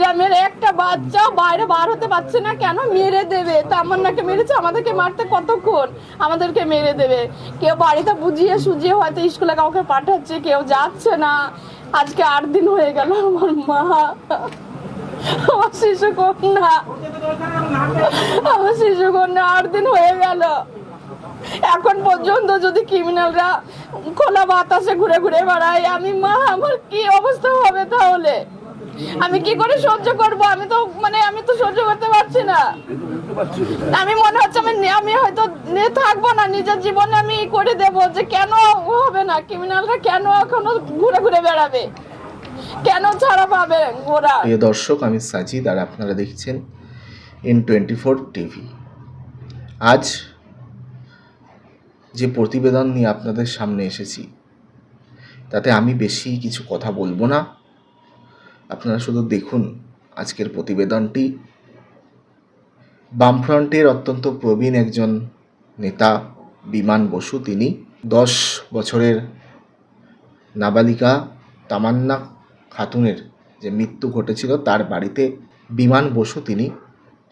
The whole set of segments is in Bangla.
গ্রামের একটা বাচ্চা বাইরে বার হতে পারছে না। কেন? মেরে দেবে। তামান্নাকে মেরেছে, আমাদেরকে মারতে কতক্ষণ? আমাদেরকে মেরে দেবে। কেউ বাড়িতে বুঝিয়ে সুজিয়ে হয়তো স্কুলে কাউকে পাঠাচ্ছে, কেউ যাচ্ছে না। আজকে আট দিন হয়ে গেল আমার মা। আমার শিশু কন্যা। আমার শিশু কন্যা আট দিন হয়ে গেল। এখন পর্যন্ত যদি ক্রিমিনালরা খোলা বাতাসে ঘুরে ঘুরে বেড়ায়, আমি মা, আমার কি অবস্থা হবে তাহলে? আমি কি করে সহ্য করব? আমি তো মানে আমি তো সহ্য করতে পারছি না। আমি মনে হচ্ছে আমি আমি হয়তো থাকব না, নিজের জীবনে আমি করে দেব যে কেন হবে না? ক্রিমিনালরা কেন এখনও ঘুরে ঘুরে বেড়াবে? কেন ছাড়া পাবে ওরা? প্রিয় দর্শক, আমি সাজিদ আর আপনারা দেখছেন এন টোয়েন্টি ফোর টিভি আজ যে প্রতিবেদন নিয়ে আপনাদের সামনে এসেছি, তাতে আমি বেশি কিছু কথা বলব না। আপনারা শুধু দেখুন আজকের প্রতিবেদনটি। বামফ্রন্টের অত্যন্ত প্রবীণ একজন নেতা, বিমান বসু, তিনি দশ বছরের নাবালিকা তামান্না খাতুনের যে মৃত্যু ঘটেছিল, তার বাড়িতে বিমান বসু, তিনি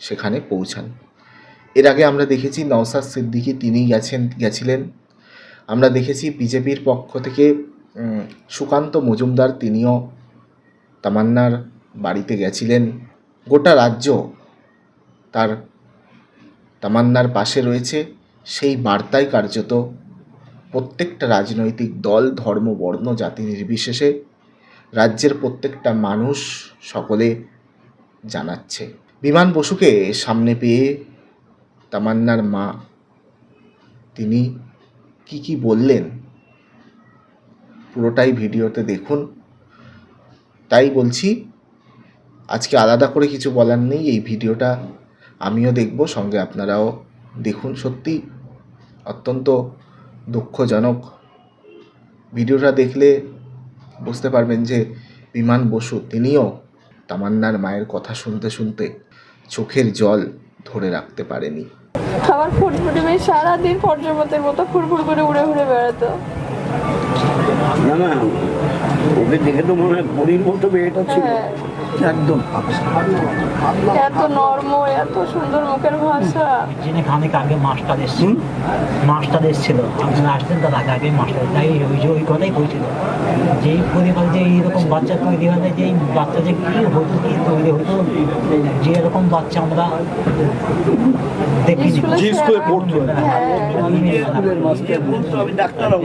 সেখানে পৌঁছান। এর আগে আমরা দেখেছি নওসাদ সিদ্দিকী, তিনি গেছেন, গেছিলেন। আমরা দেখেছি বিজেপির পক্ষ থেকে সুকান্ত মজুমদার, তিনিও তামান্নার বাড়িতে গেছিলেন। গোটা রাজ্য তার তামান্নার পাশে রয়েছে। সেই বার্তায় কার্যত প্রত্যেকটা রাজনৈতিক দল, ধর্ম, বর্ণ, জাতি নির্বিশেষে রাজ্যের প্রত্যেকটা মানুষ সকলে জানাচ্ছে। বিমান বসুকে সামনে পেয়ে তামান্নার মা তিনি কি কি বললেন, পুরোটাই ভিডিওতে দেখুন। তাই বলছি আজকে আলাদা করে কিছু বলার নেই এই ভিডিওটা আমিও দেখব সঙ্গে আপনারাও দেখুন সত্যি অত্যন্ত দুঃখজনক। ভিডিওটা দেখলে বুঝতে পারবেন যে বিমান বসু তিনিও তামান্নার মায়ের কথা শুনতে শুনতে চোখের জল ধরে রাখতে পারেনি। আমার ফুটফুটি মেয়ে সারাদিন পর্যবতের মতো ফুরফুর করে উড়ে উড়ে বেড়াতো। না না ওকে দেখে তো মনে হয় ঘড়ির মতো মেয়েটা ছিল। হ্যাঁ। একদম। এত নর্ম এত সুন্দর মুখের ভাষা। যিনি খানিক আগে মাস্টার এসেছিল মাস্টার এসেছিল আপনি আসতেন তার আগে আগে মাস্টার। তাই ওই যে ওই কথাই বলছিল। যে পরিবার যে এইরকম বাচ্চা তৈরি হয় যে এই বাচ্চা যে কী হতো কী তৈরি হতো যে এরকম বাচ্চা আমরা দেখিনি। স্কুলে পড়তো। হ্যাঁ। হব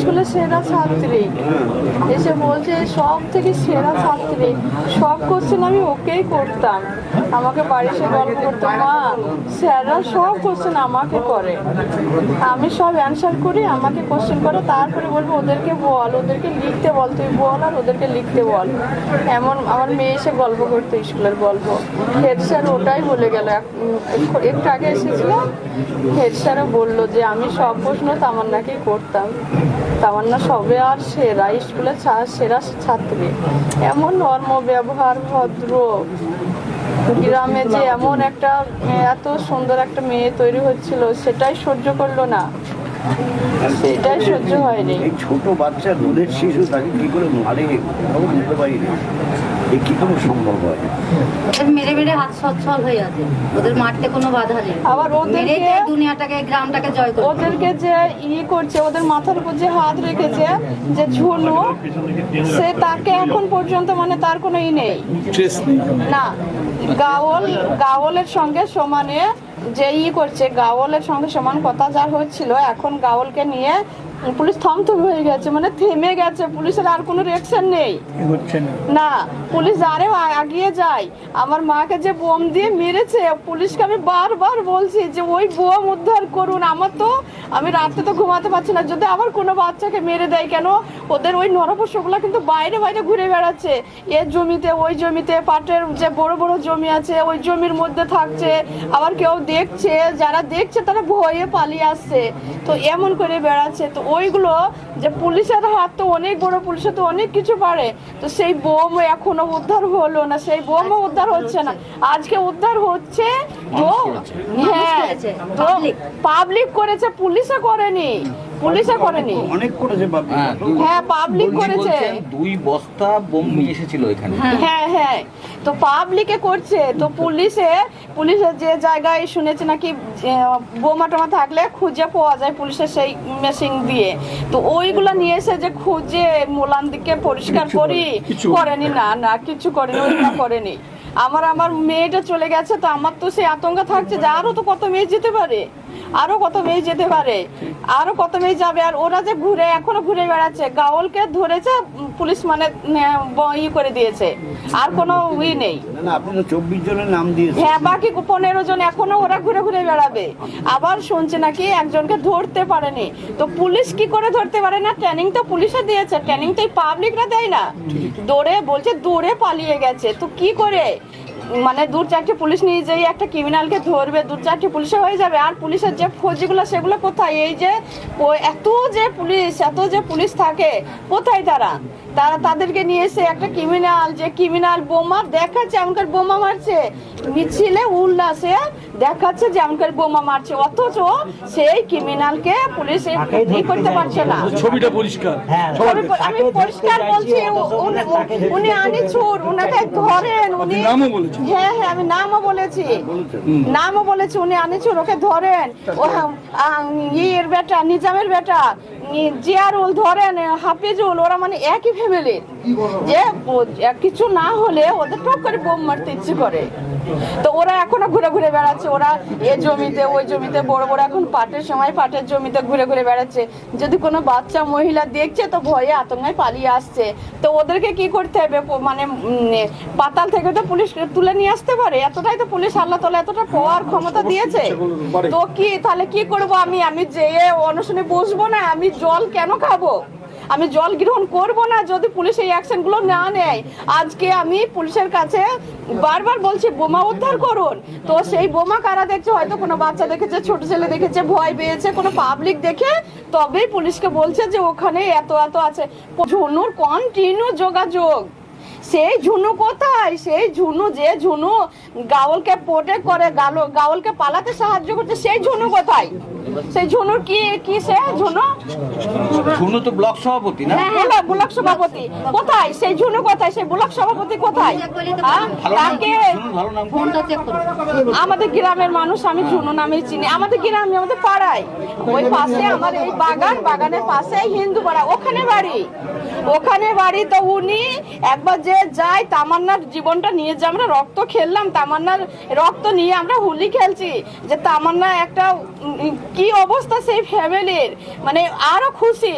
স্কুলে সেরা ছাত্রী। এসে বলছে সব থেকে সেরা ছাত্রী। সব কোশ্চেন আমি ওকেই করতাম। আমাকে বাড়ি সে গল্প করতো, মা, স্যাররা সব কোশ্চেন আমাকে করে। আমি সব অ্যান্সার করি, আমাকে কোশ্চেন করে, তারপরে বলব, ওদেরকে বল, ওদেরকে লিখতে বল, তুই বল আর ওদেরকে লিখতে বল। এমন আমার মেয়ে এসে গল্প করতো স্কুলের গল্প। হেড স্যার ওটাই বলে গেল। এক- একটু আগে এসেছিল, হেড স্যারও বলল যে, আমি সব প্রশ্ন তামান্নাকেই করতাম। তামান্না সবে আর সেরা, স্কুলের সেরা ছাত্রী। এমন নর্ম ব্যবহার ভদ্র। গ্রামে যে এমন একটা এত সুন্দর একটা মেয়ে তৈরি হচ্ছিল, সেটাই সহ্য করল না। সেটাই সহ্য হয়নি। ছোট বাচ্চা দুধের শিশু, তাকে কি করে মারে? বুঝতে পারি না কি করে সম্ভব হয়? ওদের মেরে মেরে হাত সচ্ছল হয়ে আছে ওদের মারতে কোনো বাধা নেই। আবার ওদেরকে দুনিয়াটাকে গ্রামটাকে জয় করে ওদেরকে যে ই করছে ওদের মাথার উপর যে হাত রেখেছে যে ঝুনু সে তাকে এখন পর্যন্ত মানে তার কোনো ই নেই। না গাওল গাওলের সঙ্গে সমানে যে ই করছে গাওলের সঙ্গে সমান কথা যা হচ্ছিল এখন গাওলকে নিয়ে পুলিশ থমথম হয়ে গেছে মানে থেমে গেছে পুলিশের আর কোনো রিয়াকশন নেই। না। পুলিশ আরেও আগিয়ে যায়। আমার মাকে যে বোম দিয়ে মেরেছে পুলিশকে আমি বারবার বলছি যে ওই বোম উদ্ধার করুন। আমার তো আমি রাতে তো ঘুমাতে পারছি না। যদি আবার কোনো বাচ্চাকে মেরে দেয় কেন? ওদের ওই নরপশুগুলো কিন্তু বাইরে বাইরে ঘুরে বেড়াচ্ছে। এর জমিতে ওই জমিতে পাটের যে বড় বড় জমি আছে ওই জমির মধ্যে থাকছে। আবার কেউ দেখছে যারা দেখছে তারা ভয়ে পালিয়ে আসছে। তো এমন করে বেড়াচ্ছে। তো ওইগুলো যে পুলিশের হাত তো অনেক বড় পুলিশে তো অনেক কিছু পারে। তো সেই বোম এখনও উদ্ধার হলো না সেই বোমও উদ্ধার হচ্ছে না। আজকে উদ্ধার হচ্ছে তো হ্যাঁ। পাবলিক করেছে পুলিশে করেনি। পুলিশে করেনি? অনেক করেছে হ্যাঁ, হ্যাঁ পাবলিক করেছে। দুই বস্তা বোম নিয়ে এসেছিল এখানে। হ্যাঁ হ্যাঁ তো পাবলিকে করছে। তো পুলিশে পুলিশের যে জায়গায় শুনেছি নাকি বোমা টোমা থাকলে খুঁজে পাওয়া যায় পুলিশের সেই মেশিন দিয়ে। তো ওইগুলো নিয়ে এসে যে খুঁজে মোলান দিকে পরিষ্কার করি করেনি না না কিছু করেনি ওইগুলো করেনি। আমার আমার মেয়েটা চলে গেছে তো আমার তো সেই আতঙ্ক থাকছে যে আরও তো কত মেয়ে যেতে পারে। আরও কত মেয়ে যেতে পারে? আরও কত মেয়ে যাবে? আর ওরা যে ঘুরে এখনও ঘুরে বেড়াচ্ছে গাওলকে ধরেছে পুলিশ মানে ই করে দিয়েছে। আর কোনো ই নেই। চব্বিশ জনের নাম দিয়েছেন। হ্যাঁ বাকি পনেরো জন এখনও ওরা ঘুরে ঘুরে বেড়াবে। আবার শুনছে নাকি একজনকে ধরতে পারেনি। তো পুলিশ কি করে ধরতে পারে না? ট্রেনিং তো পুলিশে দিয়েছে ট্রেনিং তো পাবলিকরা দেয় না। দৌড়ে বলছে দৌড়ে পালিয়ে গেছে। তো কি করে? মানে দু চারটে পুলিশ নিয়ে যেয়ে একটা ক্রিমিনালকে ধরবে দু চারটে পুলিশে হয়ে যাবে। আর পুলিশের যে ফৌজিগুলো সেগুলো কোথায়? এই যে এত যে পুলিশ, এত যে পুলিশ থাকে, কোথায় তারা? তারা তাদেরকে নিয়ে এসে একটা ক্রিমিনাল যে ক্রিমিনাল বোমা দেখাচ্ছে এমনকার বোমা মারছে। মিছিলে উল্লাসে দেখাচ্ছে যে এমনকার বোমা মারছে। অথচ সেই ক্রিমিনালকে পুলিশ ই করতে পারছে না। ছবিটা পরিষ্কার। হ্যাঁ আমি আমি পরিষ্কার বলছি উনি- আনি ছুর উনাকে ধরেন উনি। হ্যাঁ হ্যাঁ আমি নামও বলেছি। নামও বলেছি উনি আনি ছুর ওকে ধরেন। ও ইয়ের বেটা নিজামের বেটা। জিয়ারুল ধরেন হাফিজুল ওরা মানে একই ফ্যামিলির যে কিছু না হলে ওদের টপ করে বোম মারতে ইচ্ছে করে। তো ওরা এখনও ঘুরে ঘুরে বেড়াচ্ছে। ওরা এ জমিতে, ওই জমিতে, বড় বড় এখন পাটের সময় পাটের জমিতে ঘুরে ঘুরে বেড়াচ্ছে। যদি কোনো বাচ্চা মহিলা দেখছে তো ভয়ে আতঙ্কায় পালিয়ে আসছে। তো ওদেরকে কি করতে হবে? মানে পাতাল থেকে তো পুলিশ তুলে নিয়ে আসতে পারে। এতটাই তো পুলিশ আল্লাহ তালা এতটা পাওয়ার ক্ষমতা দিয়েছে। তো কি, তাহলে কি করব আমি? আমি যেয়ে অনশনে বসবো না? আমি জল কেন খাব? আমি জল গ্রহণ করব না যদি পুলিশ এই অ্যাকশনগুলো না নেয়। আজকে আমি পুলিশের কাছে বারবার বলছি, বোমা উদ্ধার করুন। তো সেই বোমা কারা দেখছে? হয়তো কোনো বাচ্চা দেখেছে, ছোট ছেলে দেখেছে, ভয় পেয়েছে, কোনো পাবলিক দেখে। তবেই পুলিশকে বলছে যে ওখানে এত এত আছে। ঝুনুর কন্টিনিউ যোগাযোগ। সেই ঝুনু কোথায়? সেই ঝুনু যে ঝুনু গাওলকে প্রোটেক্ট করে গালো গাওলকে পালাতে সাহায্য করছে সেই ঝুনু কোথায়? সেই ঝুনুর কি কি সে? ঝুনু? শুনো তো ব্লক সভাপতি না? হ্যাঁ হ্যাঁ ব্লক সভাপতি। কোথায়? সেই ঝুনু কোথায়? সেই ব্লক সভাপতি কোথায়? হ্যাঁ? ভালো নাম কি? তাকে ভালো নাম ফোনটা চেক করো আমাদের গ্রামের মানুষ আমি ঝুনু নামে চিনি। আমাদের গ্রামে আমাদের পাড়ায়। ওই পাশে আমার এই বাগান বাগানের পাশে হিন্দু পাড়া ওখানে বাড়ি। ওখানে বাড়ি তো উনি একবার যে যায় তামান্নার জীবনটা নিয়ে যে আমরা রক্ত খেললাম, তামান্নার রক্ত নিয়ে আমরা হোলি খেলছি, যে তামান্না একটা কি অবস্থা সেই ফ্যামিলির মানে আরও খুশি।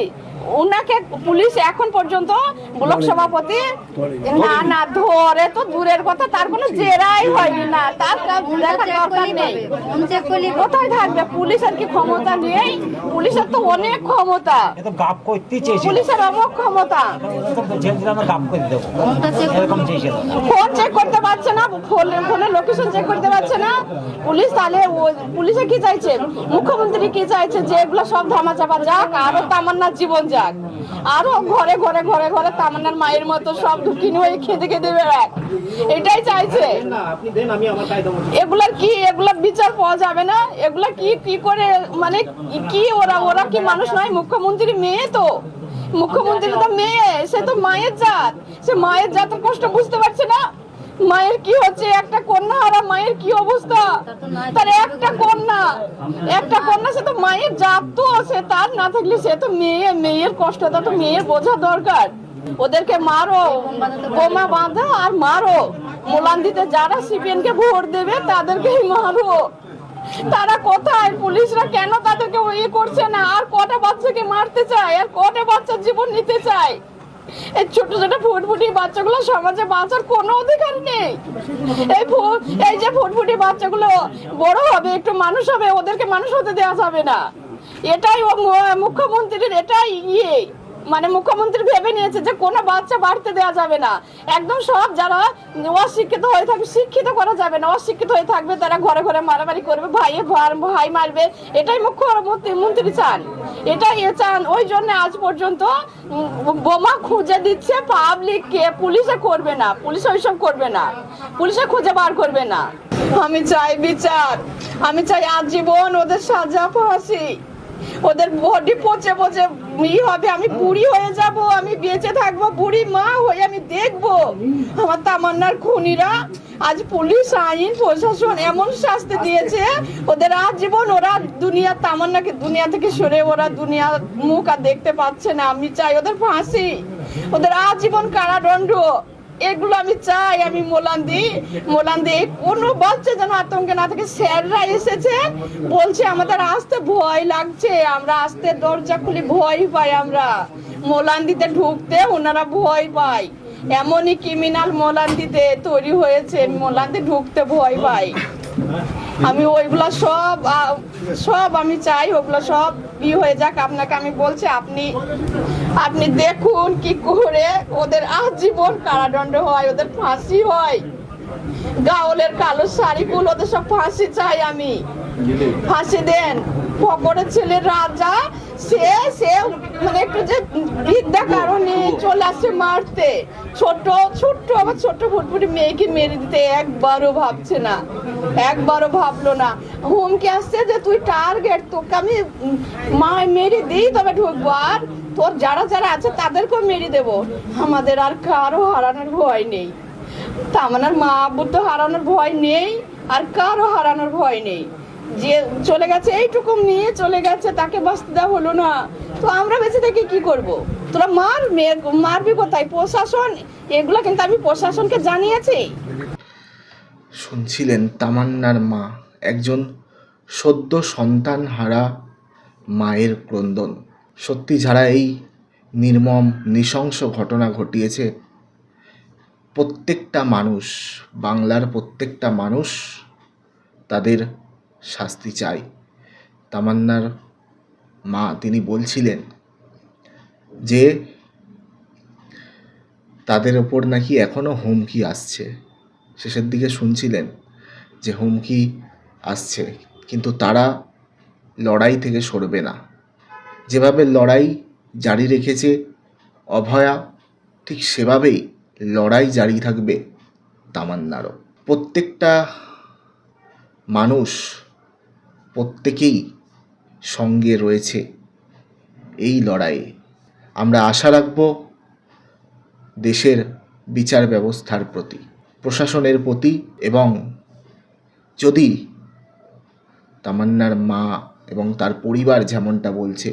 উনাকে পুলিশ এখন পর্যন্ত ব্লক সভাপতি না না ধরে। তো দূরের কথা তার কোনো জেরাই হয়নি না তার কাজ দেখার দরকার নেই। কোথায় থাকবে? পুলিশের কি ক্ষমতা নেই? পুলিশের তো অনেক ক্ষমতা। পুলিশের অনেক ক্ষমতা। ফোন চেক করতে পারছে না ফোনে ফোনে লোকেশন চেক করতে পারছে না। পুলিশ তাহলে পুলিশে কি চাইছে? মুখ্যমন্ত্রী কি চাইছে? যে এগুলো সব ধামা চাপা যাক আরও তামান্নার জীবন যাক। আরও ঘরে ঘরে ঘরে ঘরে তামান্নার মায়ের মতো সব ঢুকিনি হয়ে খেতে খেতে বেড়াক। এটাই চাইছে। এগুলার কি এগুলা বিচার পাওয়া যাবে না? এগুলা কি কি করে মানে কি ওরা ওরা কি মানুষ নয়? মুখ্যমন্ত্রী মেয়ে তো। মুখ্যমন্ত্রী তো মেয়ে সে তো মায়ের জাত। সে মায়ের জাতের কষ্ট বুঝতে পারছে না। মায়ের কি হচ্ছে? একটা কন্যা হারা মায়ের কি অবস্থা? তার একটা কন্যা। একটা কন্যা, সে তো মায়ের জাত তো সে তার না থাকলে সে তো মেয়ে, মেয়ের কষ্টটা তো মেয়ের বোঝা দরকার। ওদেরকে মারো, বোমা বাঁধো আর মারো। মোলান্দিতে যারা সিপিএন কে ভোট দেবে, তাদেরকেই মারো। তারা কোথায়? পুলিশরা কেন তাদেরকে ইয়ে করছে না? আর কটা বাচ্চাকে মারতে চায়? আর কটা বাচ্চার জীবন নিতে চায়? এই ছোট ছোট ফুটফুটি বাচ্চাগুলো সমাজে বাঁচার কোনো অধিকার নেই। এই এই যে ফুটফুটি বাচ্চাগুলো বড় হবে, একটু মানুষ হবে, ওদেরকে মানুষ হতে দেওয়া যাবে না। এটাই ও মুখ্যমন্ত্রীর এটাই ইয়ে। মানে মুখ্যমন্ত্রী ভেবে নিয়েছে যে কোনো বাচ্চা বাড়তে দেওয়া যাবে না। একদম সব যারা অশিক্ষিত হয়ে থাকবে, শিক্ষিত করা যাবে না, অশিক্ষিত হয়ে থাকবে, তারা ঘরে ঘরে মারামারি করবে ভাই ভাই মারবে। এটাই মুখ্যমন্ত্রী, মন্ত্রী চান। এটাই এ চান। ওই জন্য আজ পর্যন্ত বোমা খুঁজে দিচ্ছে পাবলিক কে পুলিশে করবে না। পুলিশ ওইসব করবে না। পুলিশে খুঁজে বার করবে না। আমি চাই বিচার। আমি চাই আজীবন ওদের সাজা ফাঁসি। ওদের বডি পচে পচে ই হবে, আমি বুড়ি হয়ে যাব, আমি বেঁচে থাকব, বুড়ি মা হয়ে আমি দেখব। আমার তামান্নার খুনিরা, আজ পুলিশ, আইন, প্রশাসন এমন শাস্তি দিয়েছে, ওদের আজীবন ওরা দুনিয়া, তামান্নাকে দুনিয়া থেকে সরে, ওরা দুনিয়া মুখ আর দেখতে পাচ্ছে না। আমি চাই ওদের ফাঁসি। ওদের আজীবন কারাদণ্ড। এগুলো আমি চাই, আমি মোলান্দি মোলান্দি, কোনো বাচ্চা যেন আতঙ্কে না থাকে। স্যাররা এসেছে, বলছে আমাদের আসতে ভয় লাগছে, আমরা আসতে দরজা খুলে ভয় পাই আমরা। মোলান্দিতে ঢুকতে ওনারা ভয় পায়। এমনই ক্রিমিনাল মোলান্দিতে তৈরি হয়েছে, মোলান্দি ঢুকতে ভয় পাই আমি ওইগুলো সব সব আমি চাই, ওগুলো সব ই হয়ে যাক আপনাকে আমি বলছি আপনি আপনি দেখুন কি করে ওদের আজীবন কারাদণ্ড হয় ওদের ফাঁসি হয়। গাওলের কালো শাড়িগুলো ওদের সব ফাঁসি চাই আমি। ফাঁসি দেন। ফকরের ছেলে রাজা সে সে মানে একটু যে বিদ্যা কারণে চলে আসছে মারতে। ছোট ছোট্ট আমার ছোট্ট ফুটফুটি মেয়েকে মেরে দিতে একবারও ভাবছে না। একবারও ভাবলো না। হুমকি আসছে যে তুই টার্গেট তোকে আমি মা মেরে দিই, তবে ঢুকবো। আর তোর যারা যারা আছে তাদেরকেও মেরে দেবো। আমাদের আর কারও হারানোর ভয় নেই। তামান্নার মা আব্বুর তো হারানোর ভয় নেই, আর কারও হারানোর ভয় নেই। যে চলে গেছে, এইটুকু নিয়ে চলে গেছে, তাকে বাঁচতে দেওয়া হলো না। তো আমরা বেঁচে থেকে কি করব? তোরা মার মারবি কোথায়? প্রশাসন, এগুলো কিন্তু আমি প্রশাসনকে জানিয়েছি। শুনছিলেন তামান্নার মা, একজন সদ্য সন্তান হারা মায়ের ক্রন্দন। সত্যি যারা এই নির্মম, নৃশংস ঘটনা ঘটিয়েছে, প্রত্যেকটা মানুষ, বাংলার প্রত্যেকটা মানুষ তাদের শাস্তি চাই তামান্নার মা, তিনি বলছিলেন যে তাদের ওপর নাকি এখনও হুমকি আসছে। শেষের দিকে শুনছিলেন যে হুমকি আসছে, কিন্তু তারা লড়াই থেকে সরবে না। যেভাবে লড়াই জারি রেখেছে অভয়া, ঠিক সেভাবেই লড়াই জারি থাকবে তামান্নারও। প্রত্যেকটা মানুষ প্রত্যেকেই সঙ্গে রয়েছে এই লড়াইয়ে। আমরা আশা রাখব দেশের বিচার ব্যবস্থার প্রতি, প্রশাসনের প্রতি এবং যদি তামান্নার মা এবং তার পরিবার যেমনটা বলছে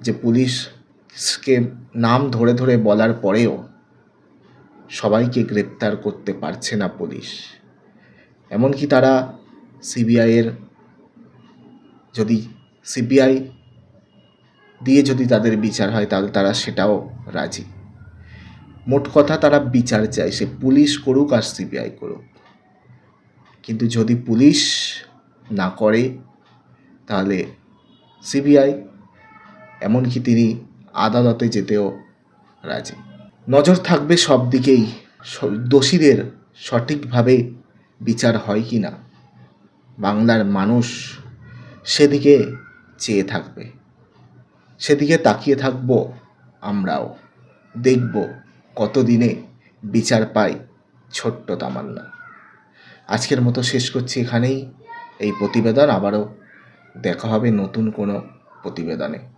যে পুলিশকে নাম ধরে ধরে বলার পরেও সবাইকে গ্রেপ্তার করতে পারছে না পুলিশ। এমনকি তারা সিবিআইয়ের যদি সিবিআই দিয়ে যদি তাদের বিচার হয়, তাহলে তারা সেটাও রাজি। মোট কথা, তারা বিচার চায়, সে পুলিশ করুক আর সিবিআই করুক। কিন্তু যদি পুলিশ না করে, তাহলে সিবিআই এমনকি তিনি আদালতে যেতেও রাজি। নজর থাকবে সব দিকেই দোষীদের সঠিকভাবে বিচার হয় কি না বাংলার মানুষ সেদিকে চেয়ে থাকবে। সেদিকে তাকিয়ে থাকব আমরাও। দেখব কতদিনে বিচার পাই ছোট্ট তামান্না। আজকের মতো শেষ করছি এখানেই। এই প্রতিবেদন আবারও দেখা হবে নতুন কোনো প্রতিবেদনে।